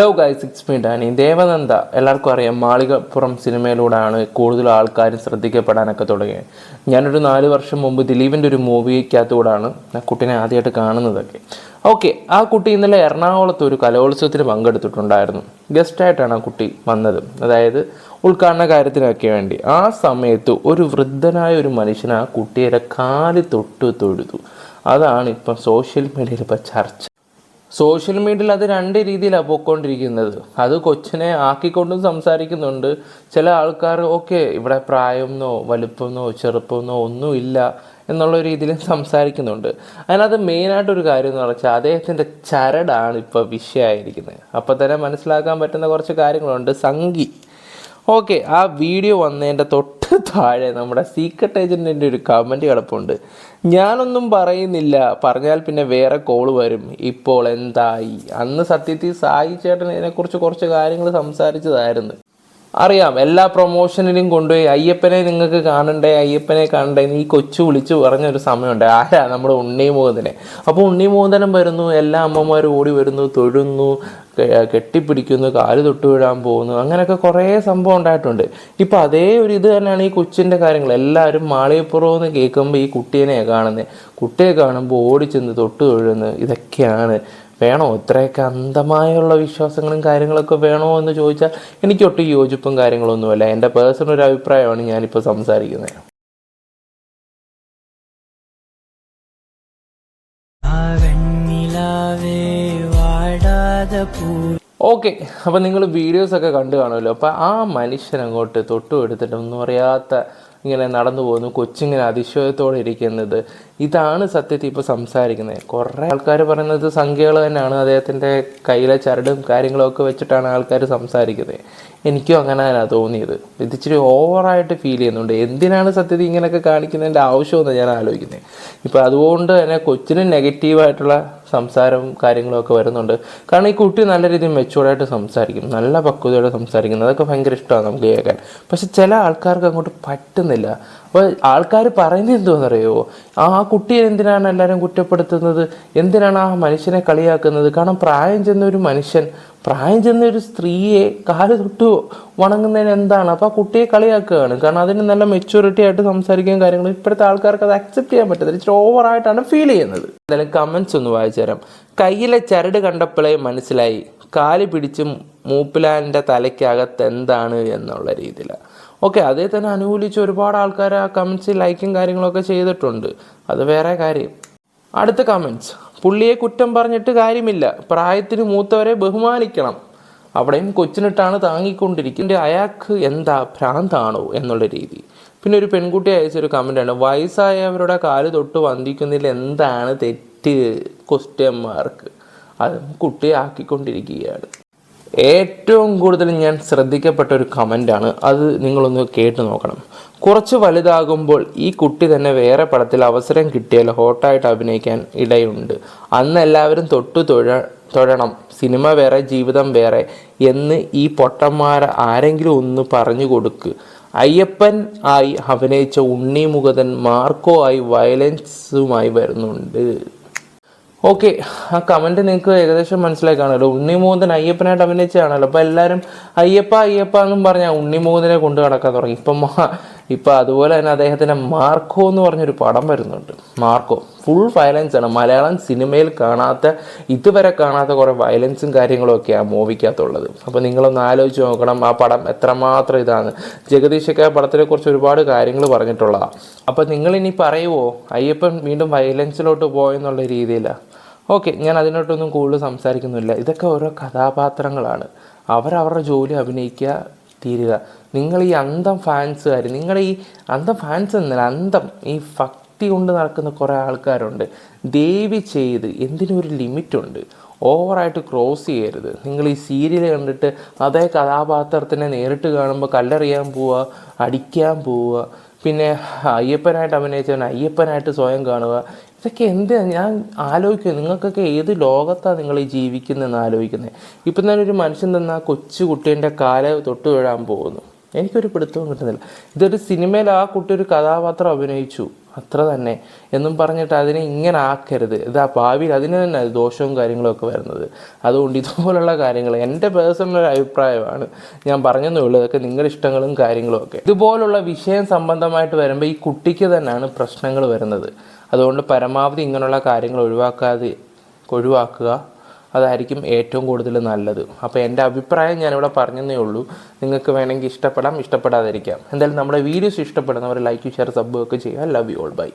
Hello സിക്സ് മീ ഡാനി ദേവനന്ദ. എല്ലാവർക്കും അറിയാം മാളികപ്പുറം സിനിമയിലൂടെയാണ് കൂടുതൽ ആൾക്കാരും ശ്രദ്ധിക്കപ്പെടാനൊക്കെ തുടങ്ങിയത്. ഞാനൊരു നാല് വർഷം മുമ്പ് ദിലീപിന്റെ ഒരു മൂവിക്കകത്തൂടാണ് ആ കുട്ടീനെ ആദ്യമായിട്ട് കാണുന്നതൊക്കെ. ഓക്കെ ആ കുട്ടി ഇന്നലെ എറണാകുളത്ത് ഒരു കലോത്സവത്തിന് പങ്കെടുത്തിട്ടുണ്ടായിരുന്നു. ഗസ്റ്റായിട്ടാണ് ആ കുട്ടി വന്നത്. അതായത് ഉദ്ഘാടന കാര്യത്തിനൊക്കെ വേണ്ടി. ആ സമയത്ത് ഒരു വൃദ്ധനായ ഒരു മനുഷ്യൻ ആ കുട്ടിയുടെ കാൽ തൊട്ട് തൊഴുതു. അതാണ് ഇപ്പം സോഷ്യൽ മീഡിയയിൽ ഇപ്പം ചർച്ച സോഷ്യൽ മീഡിയയിൽ അത് രണ്ട് രീതിയിലാണ് പോയിക്കൊണ്ടിരിക്കുന്നത് അത് കൊച്ചിനെ ആക്കിക്കൊണ്ടും സംസാരിക്കുന്നുണ്ട്. ചില ആൾക്കാർ ഓക്കെ ഇവിടെ പ്രായമെന്നോ വലുപ്പമെന്നോ ചെറുപ്പമെന്നോ ഒന്നുമില്ല എന്നുള്ള രീതിയിൽ സംസാരിക്കുന്നുണ്ട്. അതിനകത്ത് മെയിനായിട്ടൊരു കാര്യം എന്ന് പറഞ്ഞാൽ അദ്ദേഹത്തിന്റെ ചരടാണ് ഇപ്പോൾ വിഷയമായിരിക്കുന്നത്. അപ്പോൾ തന്നെ മനസ്സിലാക്കാൻ പറ്റുന്ന കുറച്ച് കാര്യങ്ങളുണ്ട്. സംഗി. ഓക്കെ ആ വീഡിയോ വന്നതിന്റെ തൊട്ട് താഴെ നമ്മുടെ സീക്രട്ട് ഏജന്റിന്റെ ഒരു കമന്റ് കിടപ്പുണ്ട്. ഞാനൊന്നും പറയുന്നില്ല. പറഞ്ഞാൽ പിന്നെ വേറെ കോൾ വരും. ഇപ്പോൾ എന്തായി? അന്ന് സത്യത്തിൽ സായി ചേട്ടൻ ഇതിനെക്കുറിച്ച് കുറച്ച് കാര്യങ്ങൾ സംസാരിച്ചതായിരുന്നു. അറിയാം എല്ലാ പ്രൊമോഷനിലും കൊണ്ടുപോയി. അയ്യപ്പനെ നിങ്ങൾക്ക് കാണണ്ടേ? അയ്യപ്പനെ കാണണ്ടേ? ഈ കൊച്ചു വിളിച്ചു പറഞ്ഞൊരു സമയമുണ്ട്. ആരാ? നമ്മുടെ ഉണ്ണി ഉണ്ണിമോഹനെ അപ്പോൾ ഉണ്ണി ഉണ്ണിമോഹനം വരുന്നു. എല്ലാ അമ്മമാരും ഓടി വരുന്നു തൊഴുന്നു. കെട്ടിപ്പിടിക്കുന്നു കാൽ തൊട്ട് വീഴാൻ പോകുന്നു അങ്ങനെയൊക്കെ കുറേ സംഭവം ഉണ്ടായിട്ടുണ്ട്. ഇപ്പോൾ അതേ ഒരു ഇത് തന്നെയാണ് ഈ കൊച്ചിന്റെ കാര്യങ്ങൾ. എല്ലാവരും മാളികപ്പുറം എന്ന് കേൾക്കുമ്പോൾ ഈ കുട്ടീനെ കാണുന്നത് കുട്ടിയെ കാണുമ്പോൾ ഓടിച്ചെന്ന് തൊട്ട് വീഴുന്നു ഇതൊക്കെയാണ്. വേണോ? ഇത്രയൊക്കെ അന്ധമായുള്ള വിശ്വാസങ്ങളും കാര്യങ്ങളൊക്കെ വേണോ എന്ന് ചോദിച്ചാൽ എനിക്കൊട്ടും യോജിപ്പും കാര്യങ്ങളൊന്നുമല്ല. എന്റെ പേഴ്സണൽ ഒരു അഭിപ്രായമാണ് ഞാനിപ്പോൾ സംസാരിക്കുന്നത് ഓക്കെ അപ്പം നിങ്ങൾ വീഡിയോസൊക്കെ കണ്ടു കാണുമല്ലോ. അപ്പം ആ മനുഷ്യൻ അങ്ങോട്ട് തൊട്ടു എടുത്തിട്ട് ഒന്നും അറിയാത്ത ഇങ്ങനെ നടന്നു പോകുന്നു കൊച്ചിങ്ങനെ അതിശയത്തോടെ ഇരിക്കുന്നത്. ഇതാണ് സത്യത്തിൽ ഇപ്പോൾ സംസാരിക്കുന്നത് കുറേ ആൾക്കാർ പറയുന്നത് സംഖ്യകൾ തന്നെയാണ്. അദ്ദേഹത്തിന്റെ കയ്യിലെ ചരടും കാര്യങ്ങളൊക്കെ വെച്ചിട്ടാണ് ആൾക്കാർ സംസാരിക്കുന്നത് എനിക്കും അങ്ങനെ തന്നെയാണ് തോന്നിയത്. ഇതിച്ചിരി ഓവറായിട്ട് ഫീൽ ചെയ്യുന്നുണ്ട്. എന്തിനാണ് സത്യത്തിൽ ഇങ്ങനെയൊക്കെ കാണിക്കുന്നതിന്റെ ആവശ്യമെന്ന് ഞാൻ ആലോചിക്കുന്നത് ഇപ്പോൾ അതുകൊണ്ട് തന്നെ കൊച്ചിന് നെഗറ്റീവായിട്ടുള്ള സംസാരവും കാര്യങ്ങളും ഒക്കെ വരുന്നുണ്ട്. കാരണം ഈ കുട്ടി നല്ല രീതിയിൽ മെച്ചൂർഡായിട്ട് സംസാരിക്കും. നല്ല പക്വതയോടെ സംസാരിക്കുന്നത് അതൊക്കെ ഭയങ്കര ഇഷ്ടമാണ് നമുക്ക് കേൾക്കാൻ. പക്ഷെ ചില ആൾക്കാർക്ക് അങ്ങോട്ട് പറ്റുന്നില്ല. അപ്പോൾ ആൾക്കാർ പറയുന്നത് എന്തോന്നറിയോ ആ കുട്ടിയെ എന്തിനാണ് എല്ലാവരും കുറ്റപ്പെടുത്തുന്നത്? എന്തിനാണ് ആ മനുഷ്യനെ കളിയാക്കുന്നത്? കാരണം പ്രായം ചെന്ന ഒരു മനുഷ്യൻ പ്രായം ചെന്ന ഒരു സ്ത്രീയെ കാൽ തൊട്ട് വണങ്ങുന്നതിന് എന്താണ്? അപ്പോൾ ആ കുട്ടിയെ കളിയാക്കുകയാണ്. കാരണം അതിന് നല്ല മെച്യൂരിറ്റി ആയിട്ട് സംസാരിക്കുകയും കാര്യങ്ങളും ഇപ്പോഴത്തെ ആൾക്കാർക്ക് അത് അക്സെപ്റ്റ് ചെയ്യാൻ പറ്റത്തില്ല. ഇച്ചിരി ഓവറായിട്ടാണ് ഫീൽ ചെയ്യുന്നത്. എന്തായാലും കമൻസ് ഒന്ന് വായിച്ചു തരാം. കയ്യിലെ ചരട് കണ്ടപ്പോഴേ മനസ്സിലായി. കാൽ പിടിച്ചും മൂപ്പിലാലിന്റെ തലയ്ക്കകത്ത് എന്താണ് എന്നുള്ള രീതിയിലാണ് ഓക്കെ അതേ തന്നെ അനുകൂലിച്ച് ഒരുപാട് ആൾക്കാർ ആ കമൻസിൽ ലൈക്കും കാര്യങ്ങളൊക്കെ ചെയ്തിട്ടുണ്ട്. അത് വേറെ കാര്യം. അടുത്ത കമൻസ് പുള്ളിയെ കുറ്റം പറഞ്ഞിട്ട് കാര്യമില്ല. പ്രായത്തിന് മൂത്തവരെ ബഹുമാനിക്കണം. അവിടെയും കൊച്ചിനിട്ടാണ് താങ്ങിക്കൊണ്ടിരിക്കുന്നത്. അയാൾക്ക് എന്താ ഭ്രാന്താണോ എന്നുള്ള രീതി. പിന്നെ ഒരു പെൺകുട്ടി അയച്ചൊരു കമന്റാണ് വയസ്സായവരുടെ കാൽ തൊട്ട് വന്ദിക്കുന്നതിൽ എന്താണ് തെറ്റ്? ക്വസ്റ്റ്യൻ മാർക്ക് അത് കുട്ടിയെ ആക്കിക്കൊണ്ടിരിക്കുകയാണ് ഏറ്റവും കൂടുതൽ ഞാൻ ശ്രദ്ധിക്കപ്പെട്ട ഒരു കമന്റാണ് അത് നിങ്ങളൊന്ന് കേട്ട് നോക്കണം. കുറച്ച് വലുതാകുമ്പോൾ ഈ കുട്ടി തന്നെ വേറെ പടത്തിൽ അവസരം കിട്ടിയാൽ ഹോട്ടായിട്ട് അഭിനയിക്കാൻ ഇടയുണ്ട്. അന്ന് എല്ലാവരും തൊട്ടു തൊഴ തൊഴണം. സിനിമ വേറെ ജീവിതം വേറെ എന്ന് ഈ പൊട്ടന്മാർ ആരെങ്കിലും ഒന്ന് പറഞ്ഞു കൊടുക്ക്. അയ്യപ്പൻ ആയി അഭിനയിച്ച ഉണ്ണി മുഖതൻ മാർക്കോ ആയി വയലൻസുമായി വരുന്നുണ്ട്. ഓക്കെ ആ കമന്റ് നിങ്ങൾക്ക് ഏകദേശം മനസ്സിലായി കാണുമല്ലോ ഉണ്ണിമോഹൻ അയ്യപ്പനായിട്ട് അഭിനയിച്ചതാണല്ലോ. അപ്പോൾ എല്ലാവരും അയ്യപ്പ അയ്യപ്പ എന്നും പറഞ്ഞാൽ ഉണ്ണിമോഹനെ കൊണ്ട് നടക്കാൻ തുടങ്ങി. ഇപ്പം ഇപ്പം അതുപോലെ തന്നെ അദ്ദേഹത്തിന്റെ മാർക്കോ എന്ന് പറഞ്ഞൊരു പടം വരുന്നുണ്ട്. മാർക്കോ ഫുൾ വയലൻസ് ആണ്. മലയാളം സിനിമയിൽ കാണാത്ത ഇതുവരെ കാണാത്ത കുറേ വയലൻസും കാര്യങ്ങളും ഒക്കെ ആ മൂവിക്കകത്തുള്ളത് അപ്പോൾ നിങ്ങളൊന്ന് ആലോചിച്ച് നോക്കണം. ആ പടം എത്രമാത്രം ഇതാണ്. ജഗദീഷൊക്കെ ആ പടത്തിനെക്കുറിച്ച് ഒരുപാട് കാര്യങ്ങൾ പറഞ്ഞിട്ടുള്ളതാണ് അപ്പോൾ നിങ്ങളിനി പറയുമോ അയ്യപ്പൻ വീണ്ടും വയലൻസിലോട്ട് പോയെന്നുള്ള രീതിയിലാണ് ഓക്കെ ഞാൻ അതിനോട്ടൊന്നും കൂടുതൽ സംസാരിക്കുന്നില്ല. ഇതൊക്കെ ഓരോ കഥാപാത്രങ്ങളാണ്. അവരവരുടെ ജോലി അഭിനയിക്കുക തീരുക. നിങ്ങൾ ഈ അന്തം ഫാൻസുകാർ നിങ്ങളുടെ ഈ അന്തം ഫാൻസ് എന്നല്ല അന്തം ഈ ഭക്തി കൊണ്ട് നടക്കുന്ന കുറേ ആൾക്കാരുണ്ട്. ദയവ് ചെയ്ത് എന്തിനും ഒരു ലിമിറ്റുണ്ട്? ഓവറായിട്ട് ക്രോസ് ചെയ്യരുത്. നിങ്ങൾ ഈ സീരിയൽ കണ്ടിട്ട് അതേ കഥാപാത്രത്തിനെ നേരിട്ട് കാണുമ്പോൾ കല്ലെറിയാൻ പോവുക അടിക്കാൻ പോവുക പിന്നെ അയ്യപ്പനായിട്ട് അഭിനയിച്ചവൻ അയ്യപ്പനായിട്ട് സ്വയം കാണുക ഇതൊക്കെ എന്ത്? ഞാൻ ആലോചിക്കുക നിങ്ങൾക്കൊക്കെ ഏത് ലോകത്താണ് നിങ്ങൾ ഈ ജീവിക്കുന്നതെന്ന് ആലോചിക്കുന്നത് ഇപ്പം തന്നെ ഒരു മനുഷ്യൻ തന്ന ആ കൊച്ചു കുട്ടീന്റെ കാല തൊട്ട് വീഴാൻ പോകുന്നു. എനിക്കൊരു പിടുത്തവും കിട്ടുന്നില്ല. ഇതൊരു സിനിമയിൽ ആ കുട്ടി ഒരു കഥാപാത്രം അഭിനയിച്ചു. അത്ര തന്നെ. എന്നും പറഞ്ഞിട്ട് അതിനെ ഇങ്ങനെ ആക്കരുത്. ഇത് ആ ഭാവിയിൽ അതിന് തന്നെ ദോഷവും കാര്യങ്ങളൊക്കെ വരുന്നത്. അതുകൊണ്ട് ഇതുപോലുള്ള കാര്യങ്ങൾ എന്റെ പേഴ്സണൽ അഭിപ്രായമാണ്. ഞാൻ പറഞ്ഞതേ ഉള്ളൂ. ഇതൊക്കെ നിങ്ങളുടെ ഇഷ്ടങ്ങളും കാര്യങ്ങളും ഒക്കെ. ഇതുപോലുള്ള വിഷയം സംബന്ധമായിട്ട് വരുമ്പോൾ ഈ കുട്ടിക്ക് തന്നെയാണ് പ്രശ്നങ്ങൾ വരുന്നത്. അതുകൊണ്ട് പരമാവധി ഇങ്ങനെയുള്ള കാര്യങ്ങൾ ഒഴിവാക്കാതെ ഒഴിവാക്കുക. അതായിരിക്കും ഏറ്റവും കൂടുതൽ നല്ലത്. അപ്പോൾ എന്റെ അഭിപ്രായം ഞാനിവിടെ പറഞ്ഞതേ ഉള്ളൂ. നിങ്ങൾക്ക് വേണമെങ്കിൽ ഇഷ്ടപ്പെടാം ഇഷ്ടപ്പെടാതിരിക്കാം. എന്തായാലും നമ്മുടെ വീഡിയോസ് ഇഷ്ടപ്പെടുന്നവർ ലൈക്ക് ഷെയർ സബ് ഒക്കെ ചെയ്യുക. Love you all by